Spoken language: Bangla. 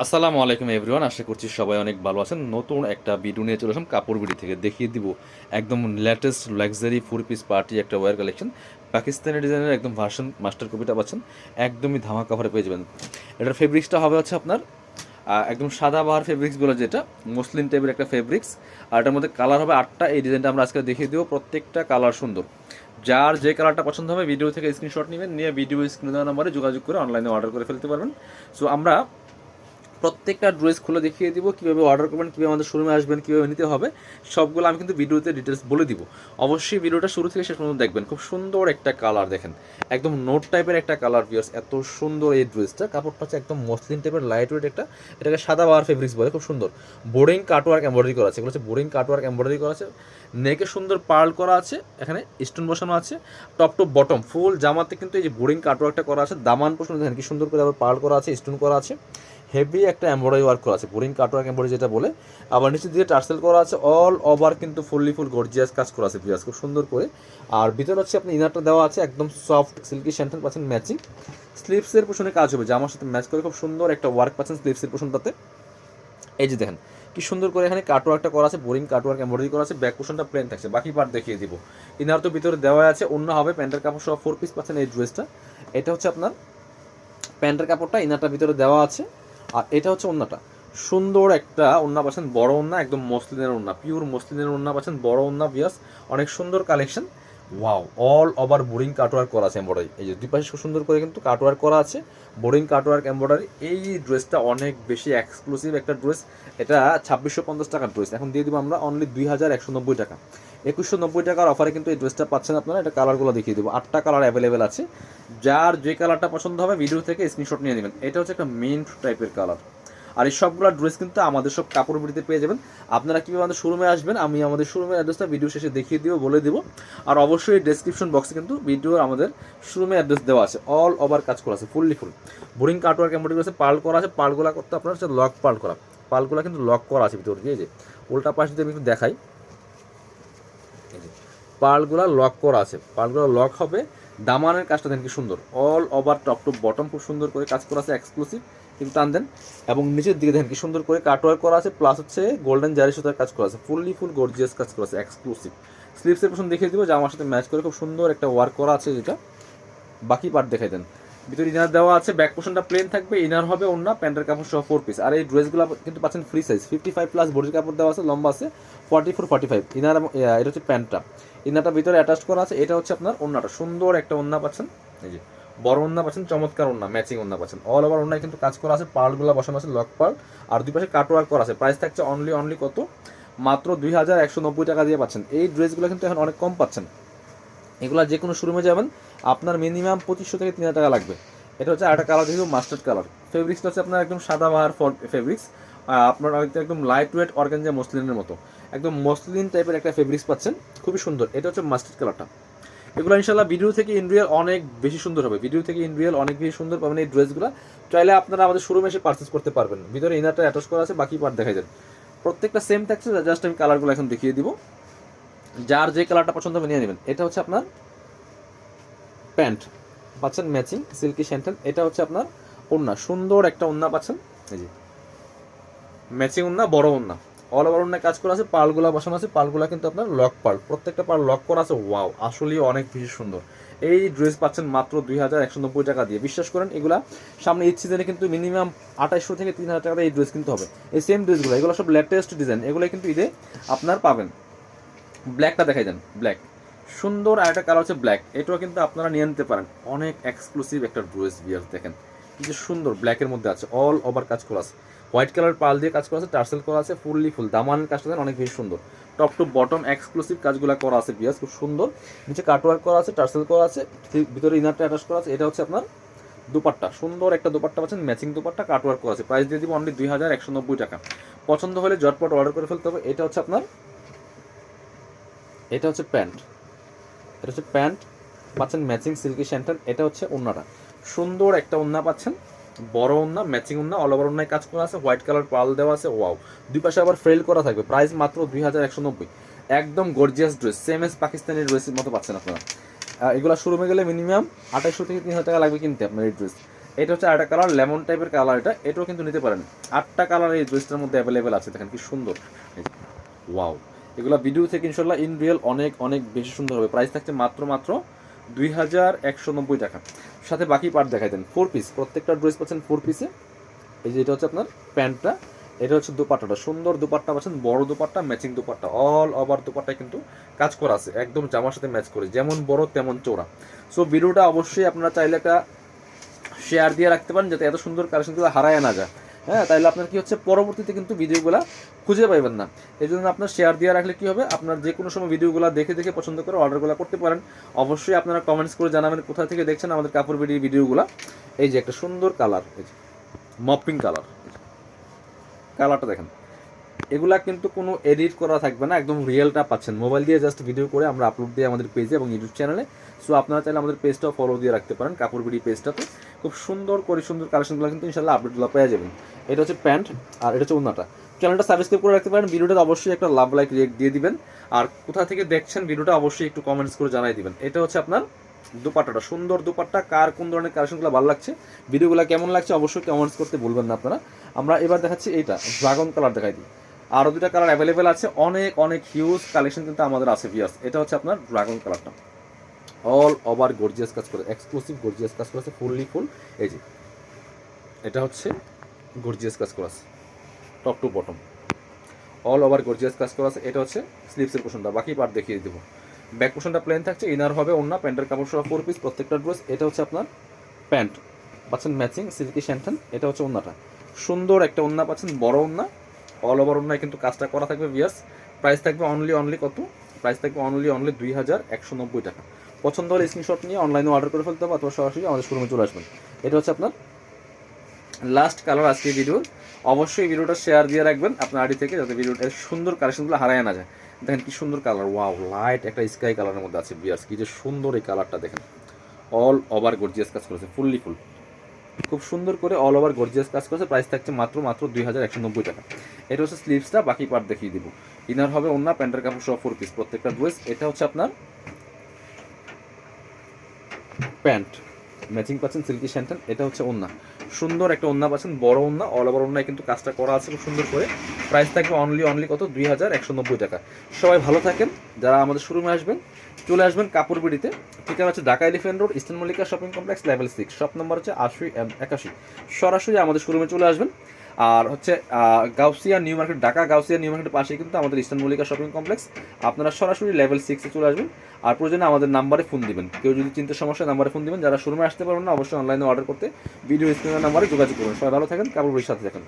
আসসালামু আলাইকুম এভরিওয়ান, আশা করছি সবাই অনেক ভালো আছেন। নতুন একটা ভিডিও নিয়ে চলে আসলাম, কাপড় বিড়ি থেকে। দেখিয়ে দিব একদম latest luxury four piece party একটা ওয়ার কালেকশন পাকিস্তানি ডিজাইনের একদম ভার্সন মাস্টার কপিটা পাচ্ছেন। একদমই ধামা কাভারে পেয়ে যাবেন। এটার ফেব্রিক্সটা হবে হচ্ছে আপনার একদম সাদা বাহার ফেব্রিক্স বলে যেটা মুসলিম টাইপের একটা ফেব্রিক্স আর এটার মধ্যে কালার হবে আটটা। এই ডিজাইনটা আমরা আজকে দেখিয়ে দেবো, প্রত্যেকটা কালার সুন্দর। যার যে কালারটা পছন্দ হবে ভিডিও থেকে স্ক্রিনশট নেবেন, নিয়ে ভিডিও স্ক্রিনে দেওয়া নাম্বারে যোগাযোগ করে অনলাইনে অর্ডার করে ফেলতে পারবেন। সো আমরা প্রত্যেকটা ড্রেস খুলে দেখিয়ে দিব, কীভাবে অর্ডার করবেন, কীভাবে আমাদের শোরুমে আসবেন, কীভাবে নিতে হবে, সবগুলো আমি কিন্তু ভিডিওতে ডিটেলস বলে দিব। অবশ্যই ভিডিওটা শুরু থেকে শেষ পর্যন্ত দেখবেন, খুব সুন্দর একটা কালার দেখেন। একদম নোট টাইপের একটা কালার ভিউয়ার্স এত সুন্দর এই ড্রেসটা কাপড়টা হচ্ছে একদম মসলিন টাইপের লাইট ওয়েট একটা, এটাকে সাদা বাহার ফেব্রিক্স বলে, খুব সুন্দর। বোরিং কাটওয়ার্ক এমব্রয়ডারি করা আছে, এগুলো হচ্ছে বোরিং কাটওয়ার্ক এমব্রয়ডারি করা আছে। নেকে সুন্দর পার্ল করা আছে, এখানে স্টোন বসানো আছে টপ টু বটম ফুল জামাতে কিন্তু এই যে বোরিং কাটওয়ার্কটা করা আছে, দামান পোষণ, দেখেন কি সুন্দর করে আবার পার্ল করা আছে স্টোন করা আছে। হেভি একটা এমব্রয়ডারি ওয়ার্ক করা আছে। বোরিং কাটওয়ার্ক, এমব্রয়ডারি যেটা বলে। আবার নিচে দিয়ে টার্সেল করা আছে। অল ওভার কিন্তু ফুললি ফুল গর্জিয়াস কাজ করা আছে পিয়াজ খুব সুন্দর করে। আর ভিতরে হচ্ছে আপনি ইনারটা দেওয়া আছে, একদম সফট সিল্কি স্যান্টেল পাচ্ছেন ম্যাচিং স্লিপসের পোষণে কাজ হবে। জামার সাথে ম্যাচ করে খুব সুন্দর একটা ওয়ার্ক পাচ্ছেন স্লিপসের পোষণটাতে। এই যে দেখেন, কি সুন্দর করে এখানে কাটওয়ার্কটা করা আছে বোরিং কাটওয়ার্ক এমব্রয়ডারি করা আছে। ব্যাক পোর্শনটা প্লেন থাকছে। বাকি পার্ট দেখিয়ে দিব। ইনার তো ভিতরে দেওয়া আছে, অন্য হবে প্যান্টের কাপড় সহ ফোর পিস পাচ্ছেন এই ড্রেসটা এটা হচ্ছে আপনার প্যান্টের কাপড়টা ইনারটার ভিতরে দেওয়া আছে। আর এটা হচ্ছে ওন্নাটা সুন্দর একটা ওন্না পাচ্ছেন, বড় ওন্না একদম মসলিনের ওন্না পিওর মসলিনের ওন্না পাচ্ছেন, বড় ওন্না বিয়াস অনেক সুন্দর collection wow all over boring cutwork করা আছে এমব্রয়ডারি এই যে দুই পাশে খুব সুন্দর করে কিন্তু কাটওয়ার্ক করা আছে বোরিং কাটওয়ার্ক এমব্রয়ডারি এই ড্রেসটা অনেক বেশি এক্সক্লুসিভ একটা ড্রেস এটা ছাব্বিশশো পঞ্চাশ টাকার ড্রেস এখন দিয়ে দিব আমরা অনলি দুই হাজার একশো নব্বই টাকা। একুশশো নব্বই টাকার অফারে কিন্তু এই ড্রেসটা পাচ্ছেন আপনারা। এটা কালারগুলো দেখিয়ে দেবো। আটটা কালার অ্যাভেলেবেল আছে। যার যে কালারটা পছন্দ হবে ভিডিও থেকে স্ক্রিনশট নিয়ে নেবেন। এটা হচ্ছে একটা মিন্ট টাইপের কালার আর এই সবগুলো ড্রেস কিন্তু আমাদের সব কাপড় বিড়িতে পেয়ে যাবেন। আপনারা কীভাবে আমাদের শোরুমে আসবেন, আমি আমাদের শোরুমের অ্যাড্রেসটা ভিডিও শেষে দেখিয়ে দিব, বলে দিব। আর অবশ্যই ডেসক্রিপশন বক্সে কিন্তু ভিডিওর আমাদের শোরুমের অ্যাড্রেস দেওয়া আছে। অল ওভার কাজ করা আছে fully full boring cutwork embroidery আছে পাল করা আছে। পালগুলা করতে আপনার হচ্ছে লক পাল করা। পালগুলা কিন্তু লক করা আছে ভিতর। দিয়ে যে, উল্টা পাশ দিয়ে আমি একটু দেখাই। পার্লগুলা লক করা আছে। পার্লগুলো লক হবে। দামানের কাজটা দেন কি সুন্দর। All over top to bottom খুব সুন্দর করে কাজ করা আছে এক্সক্লুসিভ কিন্তু টান দেন। এবং নিচের দিকে দেন কি সুন্দর করে কাটওয়ার করা আছে প্লাস হচ্ছে গোল্ডেন জারি সুতার কাজ করা আছে। ফুললি ফুল গর্জিয়াস কাজ করা আছে এক্সক্লুসিভ স্লিপসের পছন্দ দেখিয়ে দিব যে আমার সাথে ম্যাচ করে খুব সুন্দর একটা ওয়ার্ক করা আছে যেটা। বাকি পার্ট দেখাই দেন। ভিতরে ইনার দেওয়া আছে ব্যাক পোর্শনটা প্লেন থাকবে ইনার হবে অন্য প্যান্টের কাপড় সহ ফোর পিস আর এই ড্রেসগুলো কিন্তু পাচ্ছেন free size fifty five plus বডির কাপড় দেওয়া আছে, লম্বা আছে forty four forty five inner এটা হচ্ছে প্যান্টটা। ইনারটা ভিতরে অ্যাটাচ করা আছে, এটা হচ্ছে আপনার ওন্নাটা সুন্দর একটা ওন্না পাচ্ছেন, এই যে, বড় ওন্না পাচ্ছেন, চমৎকার ওন্না ম্যাচিং ওন্না পাচ্ছেন। অল ওভার ওন্নায় কিন্তু কাজ করা আছে পার্লগুলো বসানো আছে লক পার্ল আর দুই পাশে কাটওয়ার্ক করা আছে। প্রাইস থাকছে অনলি অনলি কত? মাত্র দুই হাজার একশো নব্বই টাকা দিয়ে পাচ্ছেন। এই ড্রেসগুলো কিন্তু এখন অনেক কম পাচ্ছেন। এগুলো যে কোনো শোরুমে যাবেন, আপনার মিনিমাম পঁচিশশো থেকে তিন হাজার টাকা লাগবে। এটা হচ্ছে আরেকটা কালার দেখব মাস্টার্ড কালার ফেব্রিক্সটা হচ্ছে আপনার একদম সাদা বাহার ফেব্রিক্স আপনার একদম লাইট ওয়েট অর্গানজা মসলিনের মতো। একদম মসলিন টাইপের একটা ফেব্রিক্স পাচ্ছেন, খুবই সুন্দর। এটা হচ্ছে মাস্টার্ড কালারটা এগুলো ইনশাল্লাহ ভিডিও থেকে ইন রিয়েল অনেক বেশি সুন্দর হবে। ভিডিও থেকে ইন রিয়েল অনেক বেশি সুন্দর পাবেন এই ড্রেসগুলো চাইলে আপনারা আমাদের শোরুমে এসে পারচেস করতে পারবেন। ভিতরে ইনারটা অ্যাটাচ করা আছে, বাকি পার্ট দেখা যায় প্রত্যেকটা সেম থাকছে জাস্ট আমি কালারগুলো এখন দেখিয়ে দিব। যার যে কালারটা পছন্দ হবে নিয়ে নেবেন। এটা হচ্ছে আপনার প্যান্ট। পাচ্ছেন ম্যাচিং, সিল্কি স্যান্টেল এটা হচ্ছে আপনার ওন্না সুন্দর একটা ওন্না পাচ্ছেন। এই যে, ম্যাচিং ওন্না বড় ওন্না অল ওভার ওন্নায় কাজ করা আছে, পালগুলা বসানো আছে, পালগুলা কিন্তু আপনার লক পাল। প্রত্যেকটা পাল লক করা আছে, ওয়াও, আসলেই অনেক বেশি সুন্দর। এই ড্রেস পাচ্ছেন মাত্র দুই হাজার একশো নব্বই টাকা দিয়ে। বিশ্বাস করেন, এগুলা সামনে ঈদ সিজনে কিন্তু মিনিমাম আঠাইশশো থেকে তিন হাজার টাকা এই ড্রেস কিনতে হবে। এই সেম ড্রেসগুলো এগুলো সব লেটেস্ট ডিজাইন এগুলো কিন্তু ঈদে আপনার পাবেন। ব্ল্যাকটা দেখাই দেন ব্ল্যাক সুন্দর আর একটা কালার হচ্ছে ব্ল্যাক এটাও কিন্তু আপনারা নিয়ে নিতে পারেন। অনেক এক্সক্লুসিভ একটা ড্রেস বিয়ার দেখেন। যে সুন্দর ব্ল্যাকের মধ্যে আছে অল ওভার কাজ করা আছে। হোয়াইট কালার পাল দিয়ে কাজ করা আছে, টার্সেল করা আছে ফুললি ফুল দামানের কাজটা দেন, অনেক বেশি সুন্দর। টপ টু বটম এক্সক্লুসিভ কাজগুলো করা আছে বিয়াস খুব সুন্দর। নিচে কাটওয়ার্ক করা আছে, টার্সেল করা আছে ভিতরে ইনারটা অ্যাটাচ করা আছে। এটা হচ্ছে আপনার দুপাট্টা। সুন্দর একটা দুপাট্টা পাচ্ছেন ম্যাচিং দুপাট্টা কাটওয়ার্ক করা আছে। প্রাইস দিয়ে দিব অনলি দুই হাজার একশো নব্বই টাকা। পছন্দ হলে জটপট অর্ডার করে ফেলতে হবে। এটা হচ্ছে আপনার এটা হচ্ছে প্যান্ট। এটা হচ্ছে প্যান্ট, পাচ্ছেন ম্যাচিং সিল্কি স্যান্টার, এটা হচ্ছে ওন্নাটা। সুন্দর একটা ওন্না পাচ্ছেন, বড় ওন্না, ম্যাচিং ওন্না অল ওভার ওন্নায় কাজ করা আছে, হোয়াইট কালার পাল দেওয়া আছে, ওয়াও। দুই পাশে আবার ফ্রেল করা থাকবে, প্রাইস মাত্র দুই হাজার একশো নব্বই। একদম gorgeous dress same as Pakistani ড্রেসের মতো পাচ্ছেন আপনারা। এগুলো শোরুমে গেলে মিনিমাম আঠাইশশো থেকে তিন হাজার টাকা লাগবে কিনতে আপনার এই ড্রেস এটা হচ্ছে আরেকটা কালার লেমন টাইপের কালার এটা। এটাও কিন্তু নিতে পারেন। আটটা কালার এই ড্রেসটার মধ্যে অ্যাভেলেবেল আছে, দেখেন কি সুন্দর। ওয়াও এগুলো ভিডিও থেকে ইনশাল্লাহ ইন রিয়েল অনেক অনেক বেশি সুন্দর হবে। প্রাইস থাকছে মাত্র মাত্র দুই হাজার একশো নব্বই টাকা। সাথে বাকি পার্ট দেখাই দেন। ফোর পিস প্রত্যেকটা ড্রেস পাচ্ছেন ফোর পিসে এই যে এটা হচ্ছে আপনার প্যান্টটা। এটা হচ্ছে দুপাট্টাটা। সুন্দর দুপাট্টা পাচ্ছেন, বড় dupatta matching dupatta. All over দুপাট্টায় কিন্তু কাজ করা আছে। একদম জামার সাথে ম্যাচ করে। যেমন বড়, তেমন চোরা সো ভিডিওটা অবশ্যই আপনারা চাইলে একটা শেয়ার দিয়ে রাখতে পারেন, যাতে এত সুন্দর কালেকশনগুলো হারায় না যায়। হ্যাঁ তাইলে আপনার কি হচ্ছে? পরবর্তীতে কিন্তু ভিডিওগুলো খুঁজে পাইবেন না। এই জন্য আপনার শেয়ার দিয়ে রাখলে কি হবে? আপনার যে কোনো সময় ভিডিওগুলো দেখে দেখে পছন্দ করে অর্ডারগুলো করতে পারেন। অবশ্যই আপনারা কমেন্টস করে জানাবেন কোথা থেকে দেখছেন আমাদের কাপড় ভিডিও ভিডিওগুলো। এই যে একটা সুন্দর কালার এই যে মপিং কালার কালারটা দেখেন। এগুলা কিন্তু কোনো এডিট করা থাকবে না, একদম রিয়েলটা পাচ্ছেন। মোবাইল দিয়ে জাস্ট ভিডিও করে আমরা আপলোড দিয়ে আমাদের পেজে এবং ইউটিউব চ্যানেলে সো আপনারা চাইলে আমাদের পেজটাও ফলো দিয়ে রাখতে পারেন, কাপড় বিড়ি পেজটাতে খুব সুন্দর করে সুন্দর কালেকশনগুলো কিন্তু ইনশাল্লাহ আপডেটগুলো পেয়ে যাবেন। এটা হচ্ছে প্যান্ট আর এটা হচ্ছে উন্নাটা চ্যানেলটা সাবস্ক্রাইব করে রাখতে পারেন, ভিডিওটা অবশ্যই একটা লাভ লাইক রিয়েক্ট দিয়ে দিবেন। আর কোথা থেকে দেখছেন ভিডিওটা অবশ্যই একটু কমেন্টস করে জানাই দিবেন। এটা হচ্ছে আপনার দুপাট্টাটা, সুন্দর দুপাট্টা, কার কোন ধরনের কালেকশনগুলো ভালো লাগছে, ভিডিওগুলো কেমন লাগছে অবশ্যই কমেন্টস করতে ভুলবেন না আপনারা। আমরা এবার দেখাচ্ছি এইটা ড্রাগন কালার দেখাই দিই। আরও দুটা কালার অ্যাভেলেবেল আছে, অনেক অনেক হিউজ কালেকশন কিন্তু আমাদের আছে ভিয়ার্স এটা হচ্ছে আপনার ড্রাগন কালারটা অল ওভার গর্জিয়াস কাজ করে এক্সক্লুসিভ গর্জিয়াস কাজ করেছে ফুললি ফুল এই যে। এটা হচ্ছে গর্জিয়াস কাজ করা আছে top to bottom all over gorgeous কাজ করা আছে, এটা হচ্ছে স্লিপসের পোশনটা বাকি পার্ট দেখিয়ে দেবো। ব্যাক পোশনটা প্লেন থাকছে ইনার হবে অন্য প্যান্টের কাপড় সহ ফোর পিস প্রত্যেকটা ড্রেস এটা হচ্ছে আপনার প্যান্ট। পাচ্ছেন ম্যাচিং সিল্কি শ্যান্টান এটা হচ্ছে ওন্নাটা সুন্দর একটা ওন্না পাচ্ছেন, বড় ওন্না অল ওভার ওন্নায় কিন্তু কাজটা করা থাকবে বিয়ার্স প্রাইস থাকবে অনলি অনলি কত? প্রাইস থাকবে অনলি অনলি দুই হাজার একশো নব্বই টাকা। পছন্দ হলে স্ক্রিনশট নিয়ে অনলাইনে অর্ডার করে ফেলতে হবে, অথবা সরাসরি আমাদের শোরুমে চলে আসবেন। এটা হচ্ছে আপনার লাস্ট কালার আজকে ভিডিও অবশ্যই ভিডিওটা শেয়ার দিয়ে রাখবেন আপনার আইডি থেকে, যাতে ভিডিওটা সুন্দর কালেকশনগুলো হারায় না যায়। দেখেন কি সুন্দর কালার ওয়াও লাইট একটা স্কাই কালারের মধ্যে আছে বিয়ার্স কি যে সুন্দর এই কালারটা দেখেন। অল ওভার গর্জিয়াস কাজ করেছে ফুললি ফুল খুব সুন্দর করে অল ওভার গর্জিয়াস কাজ করেছে প্রাইস থাকছে মাত্র মাত্র দুই হাজার একশো নব্বই টাকা। এটা হচ্ছে স্লিভসটা বাকি পার্ট দেখিয়ে দিব। ইনার হবে অন্য প্যান্টের কাপড় সহ ফোর পিস প্রত্যেকটা ড্রেস এটা হচ্ছে আপনার প্যান্ট। ম্যাচিং পাচ্ছেন সিল্কি শ্যান্টেন এটা হচ্ছে ওন্না। সুন্দর একটা ওন্না পাচ্ছেন, বড় ওন্না অল ওভার ওন্নায় কিন্তু কাজটা করা আছে খুব সুন্দর করে। প্রাইস থাকবে অনলি অনলি কত? দুই হাজার একশো নব্বই টাকা। সবাই ভালো থাকেন, যারা আমাদের শোরুমে আসবেন, চলে আসবেন কাপড় বিড়িতে। ঠিকানা হচ্ছে Dhaka elephant road eastern Mallika shopping complex level six shop number হচ্ছে আশি একাশি। সরাসরি আমাদের শোরুমে চলে আসবেন। আর হচ্ছে Gausia new market, Dhaka Gausia new মার্কেটের পাশেই কিন্তু আমাদের ইস্টার্ন মল্লিকা শপিং কমপ্লেক্স। আপনারা সরাসরি লেভেল সিক্সে চলে আসবেন আর প্রয়োজনে আমাদের নাম্বারে ফোন দিবেন। কেউ যদি চিন্তা সমস্যা নাম্বারে ফোন দিবেন। যারা শোরুমে আসতে পারবেন না, অবশ্যই অনলাইনে অর্ডার করতে ভিডিও স্ক্রিনের নাম্বারে যোগাযোগ করবেন সবাই ভালো থাকেন, কাপড় সাথে থাকেন।